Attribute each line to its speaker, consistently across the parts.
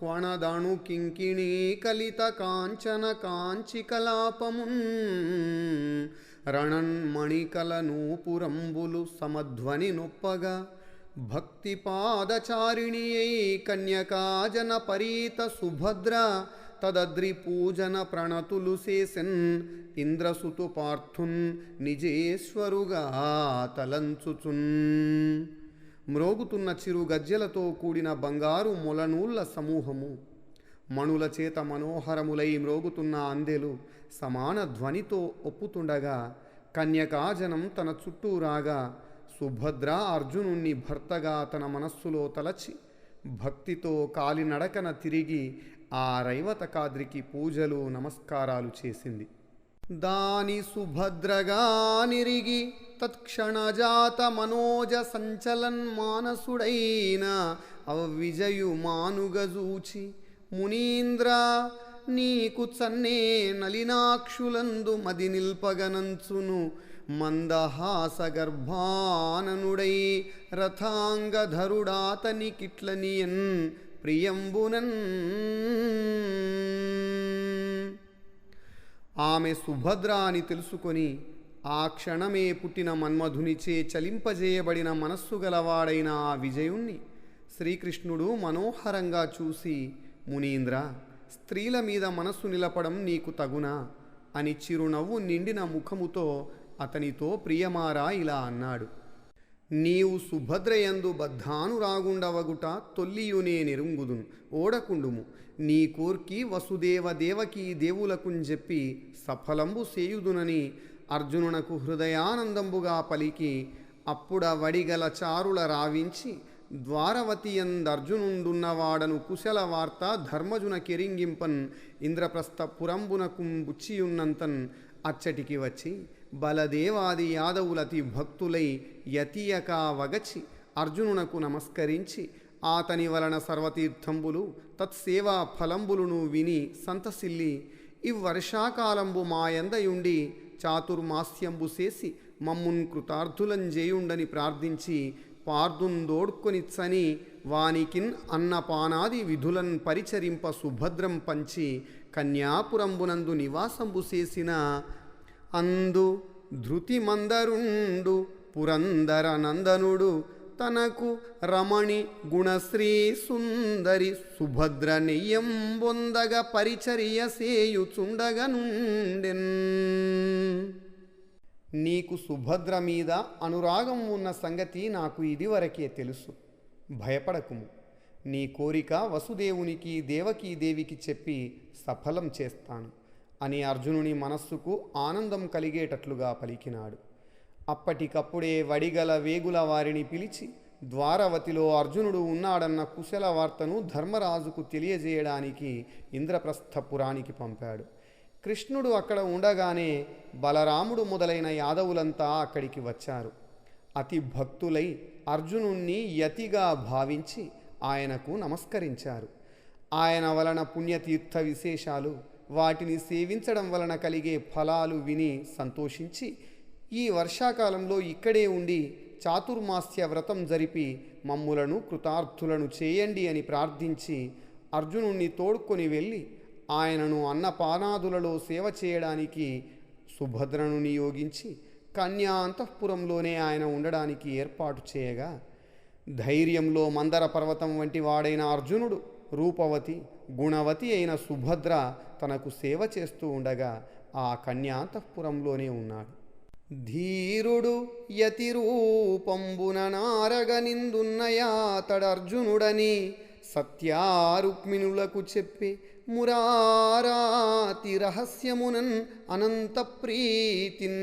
Speaker 1: క్వణదాణు కింకిణీ కలిత కాంచన కాంచి కలాపమున్ రణన్ మణికల నూపురంబులు సమధ్వని నొప్పగా భక్తి పాదచారిణి అయి కన్యకాజన పరీత సుభద్ర తదద్రి పూజన ప్రణతులు చేసెన్ ఇంద్రసుతు పార్థున్ నిజేశ్వరుగా తలంచుచున్. మ్రోగుతున్న చిరు గజ్జెలతో కూడిన బంగారు మొలనూళ్ళ సమూహము. మణుల చేత మనోహరములై మ్రోగుతున్న అందెలు సమాన ధ్వనితో ఒప్పుతుండగా కన్యకాజనం తన చుట్టూ రాగా సుభద్ర అర్జునుణ్ణి భర్తగా తన మనస్సులో తలచి భక్తితో కాలినడకన తిరిగి ఆ రైవతకాద్రికి పూజలు నమస్కారాలు చేసింది. దాని సుభద్రగా నిరిగి తత్క్షణజాత మనోజ సంచలన్ మానసుడైన అవ్విజయు మానుగజూచి మునీంద్ర నీకు చన్నే నలినాక్షులందు మది నిల్పగనంచును మందహాసగర్భాననుడై రథాంగధరుడాతని కిట్లనియన్ ప్రియంబునన్ ఆమె సుభద్ర అని తెలుసుకొని ఆ క్షణమే పుట్టిన మన్మధునిచే చలింపజేయబడిన మనస్సు గలవాడైన ఆ విజయుణ్ణి శ్రీకృష్ణుడు మనోహరంగా చూసి మునీంద్ర స్త్రీల మీద మనస్సు నిలపడం నీకు తగునా అని చిరునవ్వు నిండిన ముఖముతో అతనితో ప్రియమారా ఇలా అన్నాడు. నీవు సుభద్రయందు బద్ధానురాగుండవగుట తొల్లియునే నెరుంగుదును ఓడకుండుము. నీ కోర్కి వసుదేవ దేవకి దేవులకుని చెప్పి సఫలంబు సేయుదునని అర్జునునకు హృదయానందంబుగా పలికి అప్పుడ వడిగల చారుల రావించి ద్వారవతియందర్జునుండున్నవాడను కుశల వార్త ధర్మజున కెరింగింపన్ ఇంద్రప్రస్థ పురంబునకుం బుచ్చియున్నంతన్ అచ్చటికి వచ్చి బలదేవాది యాదవులతి భక్తులై యతీయకా వగచి అర్జునునకు నమస్కరించి ఆతని వలన సర్వతీర్థంబులు తత్సేవా ఫలంబులును విని సంతసిల్లి ఇవ్వర్షాకాలంబు మాయందయుండి చాతుర్మాస్యంబు చేసి మమ్మున్ కృతార్థులంజేయుండని ప్రార్థించి పార్దుందోడ్కొనిచ్చని వానికిన్ అన్నపానాది విధులన్ పరిచరింప సుభద్రం పంచి కన్యాపురంబునందు నివాసంబు చేసిన అందు ధృతి మందరుండు పురందర నందనుడు తనకు రమణి గుణశ్రీ సుందరి సుభద్ర నెయ్యం బొందగ పరిచర్య సేయుచుండగనుండెన్ నీకు సుభద్ర మీద అనురాగం ఉన్న సంగతి నాకు ఇదివరకే తెలుసు. భయపడకుము. నీ కోరిక వసుదేవునికి దేవకీ దేవికి చెప్పి సఫలం చేస్తాను అని అర్జునుని మనస్సుకు ఆనందం కలిగేటట్లుగా పలికినాడు. అప్పటికప్పుడే వడిగల వేగుల వారిని పిలిచి ద్వారవతిలో అర్జునుడు ఉన్నాడన్న కుశల వార్తను ధర్మరాజుకు తెలియజేయడానికి ఇంద్రప్రస్థపురానికి పంపాడు. కృష్ణుడు అక్కడ ఉండగానే బలరాముడు మొదలైన యాదవులంతా అక్కడికి వచ్చారు. అతి భక్తులై అర్జునుణ్ణి యతిగా భావించి ఆయనకు నమస్కరించారు. ఆయన వలన పుణ్యతీర్థ విశేషాలు వాటిని సేవించడం వలన కలిగే ఫలాలు విని సంతోషించి ఈ వర్షాకాలంలో ఇక్కడే ఉండి చాతుర్మాస్య వ్రతం జరిపి మమ్ములను కృతార్థులను చేయండి అని ప్రార్థించి అర్జునుణ్ణి తోడుకొని వెళ్ళి ఆయనను అన్నపానాదులలో సేవ చేయడానికి సుభద్రను నియోగించి కన్యా అంతఃపురంలోనే ఆయన ఉండడానికి ఏర్పాటు చేయగా ధైర్యంలో మందర పర్వతం వంటి వాడైన అర్జునుడు రూపవతి గుణవతి అయిన సుభద్ర తనకు సేవ చేస్తూ ఉండగా ఆ కన్యాంతఃపురంలోనే ఉన్నాడు. ధీరుడు యతి రూపంబున నారగనిందున్నయాతడర్జునుడని సత్యారుక్మిణులకు చెప్పి మురారాతి రహస్యమునన్ అనంత ప్రీతిన్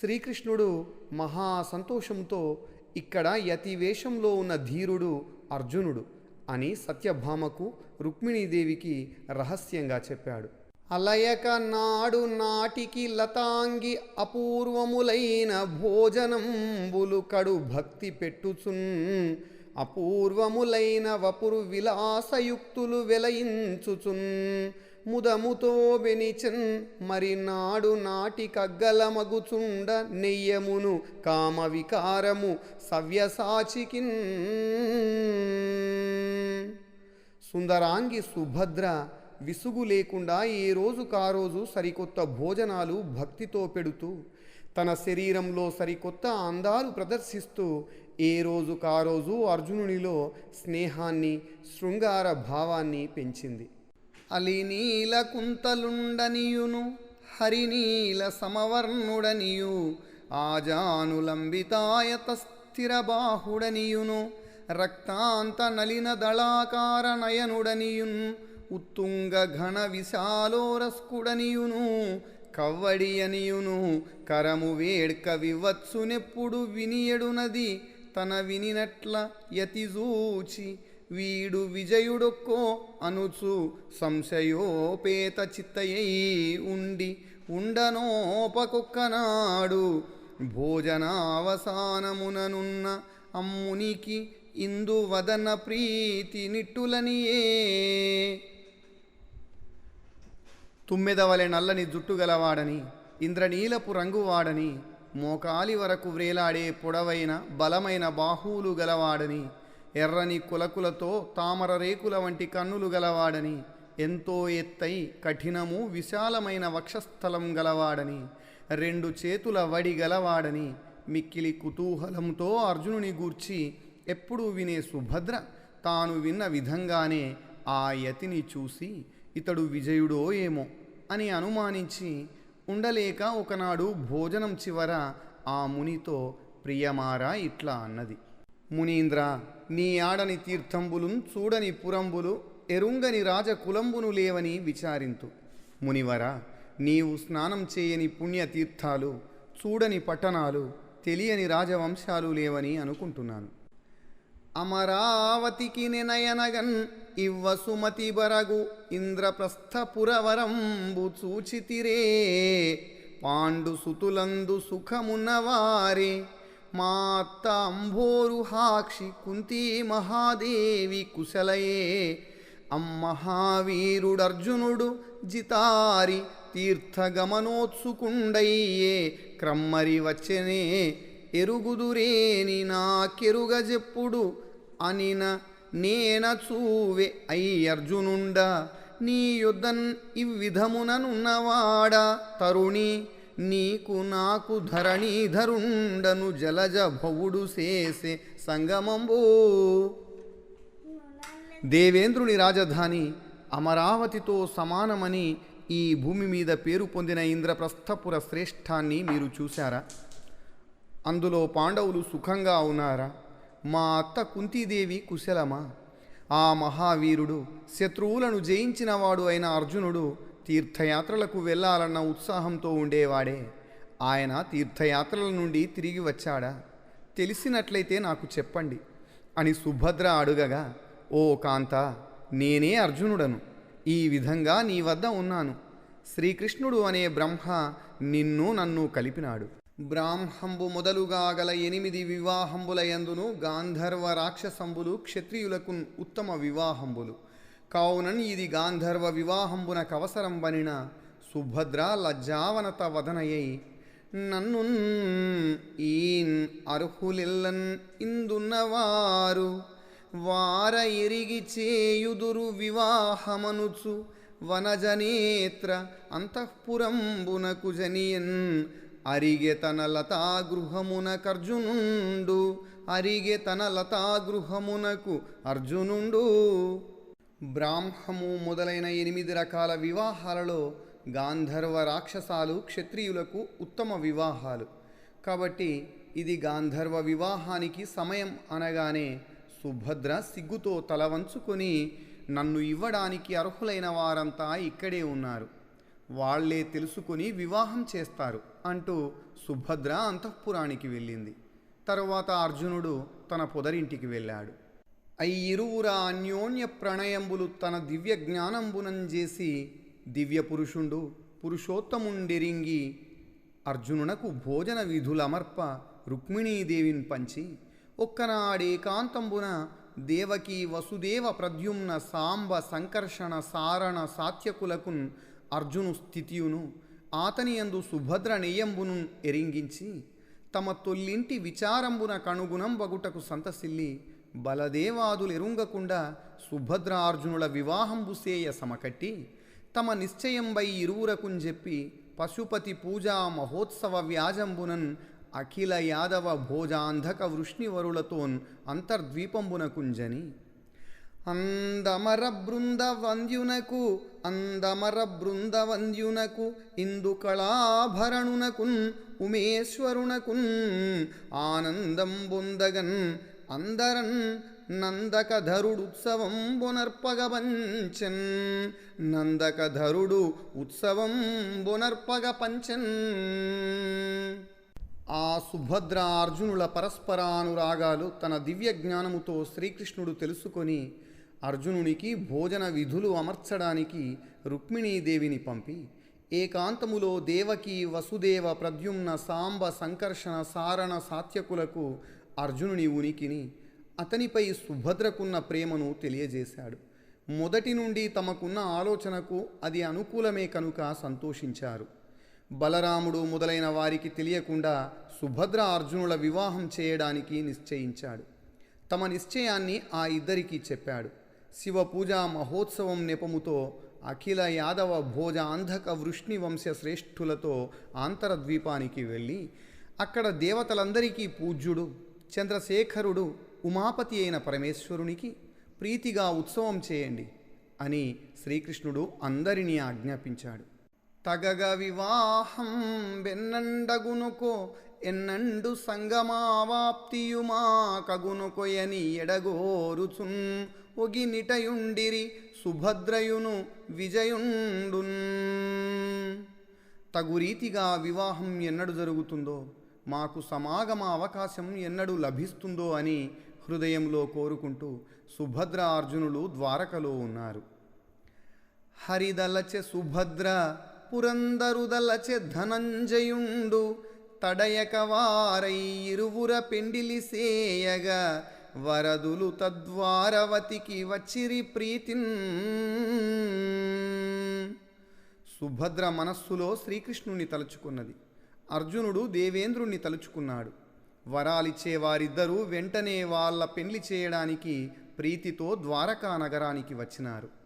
Speaker 1: శ్రీకృష్ణుడు మహా సంతోషంతో ఇక్కడ యతివేషంలో ఉన్న ధీరుడు అర్జునుడు అని సత్యభామకు రుక్మిణీదేవికి రహస్యంగా చెప్పాడు. అలయక నాడు నాటికి లతాంగి అపూర్వములైన భోజనంబులు కడు భక్తి పెట్టుచున్. అపూర్వములైన వపురు విలాసయుక్తులు వెలయించుచున్. ముదముతో బెనిచన్ మరి నాడు నాటి కగ్గలమగుచుండ నెయ్యమును కామవికారము సవ్యసాచికిన్. సుందరాంగి సుభద్ర విసుగు లేకుండా ఏ రోజు కారోజు సరికొత్త భోజనాలు భక్తితో పెడుతూ తన శరీరంలో సరికొత్త అందాలు ప్రదర్శిస్తూ ఏ రోజు కారోజు అర్జునునిలో స్నేహాన్ని శృంగార భావాన్ని పెంచింది. అలినీల కుంతలుండనియును హరినీల సమవర్ణుడనియు ఆజానులంబితాయత స్థిరబాహుడనియును రక్తాంత నలిన దళాకార నయనుడనియున్ ఉత్తుంగ ఘన విశాలోరస్కుడనియును కవ్వడియనియును కరము వేడ్క వివత్సునెప్పుడు వినియడునది తన వినినట్ల యతిజూచి వీడు విజయుడొక్కో అనుచు సంశయోపేత చిత్తయై ఉండి ఉండనోపకొక్కనాడు. భోజనావసానముననున్న అమ్మునికి ఇందు వదన ప్రీతి నిట్టులనియే. తుమ్మెదవలె నల్లని జుట్టు గలవాడని ఇంద్రనీలపు రంగువాడని మోకాలి వరకు వ్రేలాడే పొడవైన బలమైన బాహువులు గలవాడని ఎర్రని కులకులతో తామర రేకుల వంటి కన్నులు గలవాడని ఎంతో ఎత్తై కఠినము విశాలమైన వక్షస్థలం గలవాడని రెండు చేతుల వడి గలవాడని మిక్కిలి కుతూహలంతో అర్జునుని గూర్చి ఎప్పుడూ వినే సుభద్ర తాను విన్న విధంగానే ఆ యతిని చూసి ఇతడు విజయుడో ఏమో అని అనుమానించి ఉండలేక ఒకనాడు భోజనం చివర ఆ మునితో ప్రియమారా ఇట్లా అన్నది. మునీంద్ర నీ ఆడని తీర్థంబులున్ చూడని పురంబులు ఎరుంగని రాజకులంబును లేవని విచారింతు. మునివర నీవు స్నానం చేయని పుణ్యతీర్థాలు చూడని పట్టణాలు తెలియని రాజవంశాలు లేవని అనుకుంటున్నాను. అమరావతికి నినయనగన్ ఇవ్వ సుమతి బరగు ఇంద్రప్రస్థపురవరంబు చూచితిరే. పాండు సుతులందు సుఖమున్నవారే మా అత్త అంభోరు హాక్షి కుంతీ మహాదేవి కుశలయే. అమ్మహావీరుడర్జునుడు జితారి తీర్థగమనోత్సుకుండయ్యే. క్రమ్మరి వచ్చనే ఎరుగుదురేని నాకెరుగజెప్పుడు అనిన నేన చూవే అయ్యర్జునుండ నీ యుద్ధన్ ఇవ్విధముననున్నవాడా? తరుణి నీకు నాకు ధరణీధరుండను జలజ భవుడు చేసే సంగమంబు. దేవేంద్రుని రాజధాని అమరావతితో సమానమని ఈ భూమి మీద పేరు పొందిన ఇంద్రప్రస్థపుర శ్రేష్ఠాన్ని మీరు చూశారా? అందులో పాండవులు సుఖంగా ఉన్నారా? మా అత్త కుంతీదేవి కుశలమా? ఆ మహావీరుడు శత్రువులను జయించినవాడు అయిన అర్జునుడు తీర్థయాత్రలకు వెళ్ళాలన్న ఉత్సాహంతో ఉండేవాడే. ఆయన తీర్థయాత్రల నుండి తిరిగి వచ్చాడా? తెలిసినట్లయితే నాకు చెప్పండి అని సుభద్ర అడుగగా ఓ కాంత నేనే అర్జునుడను. ఈ విధంగా నీ వద్ద ఉన్నాను. శ్రీకృష్ణుడు అనే బ్రహ్మ నిన్ను నన్ను కలిపినాడు. బ్రాహ్మంబు మొదలుగా గల ఎనిమిది వివాహంబులయందును గాంధర్వ రాక్షసంబులు క్షత్రియులకు ఉత్తమ వివాహంబులు. కావునన్ ఇది గాంధర్వ వివాహంబున కవసరం బనిన సుభద్ర లజ్జావనత వదనయై నన్ను ఈన్ అర్హులెల్లన్ ఇందున్నవారు వార ఎరిగి చేయుదురు వివాహమనుచు వనజనేత్ర అంతఃపురంబునకు జనియన్ అరిగె తన లతా గృహమున కర్జునుండు అరిగే తన లతా గృహమునకు అర్జునుండు. బ్రాహ్మము మొదలైన ఎనిమిది రకాల వివాహాలలో గాంధర్వ రాక్షసాలు క్షత్రియులకు ఉత్తమ వివాహాలు. కాబట్టి ఇది గాంధర్వ వివాహానికి సమయం అనగానే సుభద్ర సిగ్గుతో తల వంచుకొని నన్ను ఇవ్వడానికి అర్హులైన వారంతా ఇక్కడే ఉన్నారు. వాళ్ళే తెలుసుకుని వివాహం చేస్తారు అంటూ సుభద్ర అంతఃపురానికి వెళ్ళింది. తరువాత అర్జునుడు తన పొదరింటికి వెళ్ళాడు. అయ్యిరువుర అన్యోన్య ప్రణయంబులు తన దివ్య జ్ఞానంబునంజేసి దివ్య పురుషుండు పురుషోత్తముండెరింగి అర్జునునకు భోజన విధులమర్ప రుక్మిణీదేవిని పంచి ఒక్కనాడేకాంతంబున దేవకి వసుదేవ ప్రద్యుమ్న సాంబ సంకర్షణ సారణ సాత్యకులకున్ అర్జును స్థితియును ఆతనియందు సుభద్ర నెయ్యంబును ఎరింగించి తమ తొల్లింటి విచారంబున కణుగుణం బగుటకు సంతసిల్లి బలదేవాదులెరుంగకుండా సుభద్రార్జునుల వివాహంబుసేయ సమకట్టి తమ నిశ్చయంబై ఇరువురకున్ చెప్పి పశుపతి పూజా మహోత్సవ వ్యాజంబునన్ అఖిల యాదవ భోజాంధక వృష్ణివరులతోన్ అంతర్ద్వీపంబునకుంజని అందమర బృంద వంద్యునకు అందమర బృంద వంద్యునకు ఇందు కళాభరణునకున్ ఉమేశ్వరునకున్ ఆనందం బొందగన్ అందరన్ నందకధరుడుత్సవం బొనర్పగపంచన్ నందకధరుడు ఉత్సవం బొనర్పగ పంచన్ ఆ సుభద్ర అర్జునుల పరస్పరానురాగాలు తన దివ్య జ్ఞానముతో శ్రీకృష్ణుడు తెలుసుకొని అర్జునునికి భోజన విధులు అమర్చడానికి రుక్మిణీదేవిని పంపి ఏకాంతములో దేవకి వసుదేవ ప్రద్యుమ్న సాంబ సంకర్షణ సారణ సాత్యకులకు అర్జునుని ఉనికిని అతనిపై సుభద్రకున్న ప్రేమను తెలియజేశాడు. మొదటి నుండి తమకున్న ఆలోచనకు అది అనుకూలమే కనుక సంతోషించారు. బలరాముడు మొదలైన వారికి తెలియకుండా సుభద్ర అర్జునుల వివాహం చేయడానికి నిశ్చయించాడు. తమ నిశ్చయాన్ని ఆ ఇద్దరికీ చెప్పాడు. శివ పూజా మహోత్సవం నెపముతో అఖిల యాదవ భోజ అంధక వృష్ణి వంశ శ్రేష్ఠులతో ఆంతరద్వీపానికి వెళ్ళి అక్కడ దేవతలందరికీ పూజ్యుడు చంద్రశేఖరుడు ఉమాపతి అయిన పరమేశ్వరునికి ప్రీతిగా ఉత్సవం చేయండి అని శ్రీకృష్ణుడు అందరినీ ఆజ్ఞాపించాడు. తగగ వివాహం వెన్నండగునుకో ఎన్నండు సంగమావాప్తియుమా కగునుకొయని ఎడగోరుచున్. ఒగి నిటయుండిరి సుభద్రయును విజయుండున్. తగు రీతిగా వివాహం ఎన్నడు జరుగుతుందో మాకు సమాగమ అవకాశం ఎన్నడు లభిస్తుందో అని హృదయంలో కోరుకుంటూ సుభద్ర అర్జునులు ద్వారకలో ఉన్నారు. హరిదలచె సుభద్ర పురందరుదలచె ధనంజయుండు. తడయక వారై ఇరువుర పెండిలి సేయగా వరదులు తద్వారవతికి వచ్చిరి ప్రీతిన్ సుభద్ర మనస్సులో శ్రీకృష్ణుని తలుచుకున్నది. అర్జునుడు దేవేంద్రుణ్ణి తలుచుకున్నాడు. వరాలిచ్చే వారిద్దరూ వెంటనే వాళ్ళ పెళ్ళి చేయడానికి ప్రీతితో ద్వారకా నగరానికి వచ్చినారు.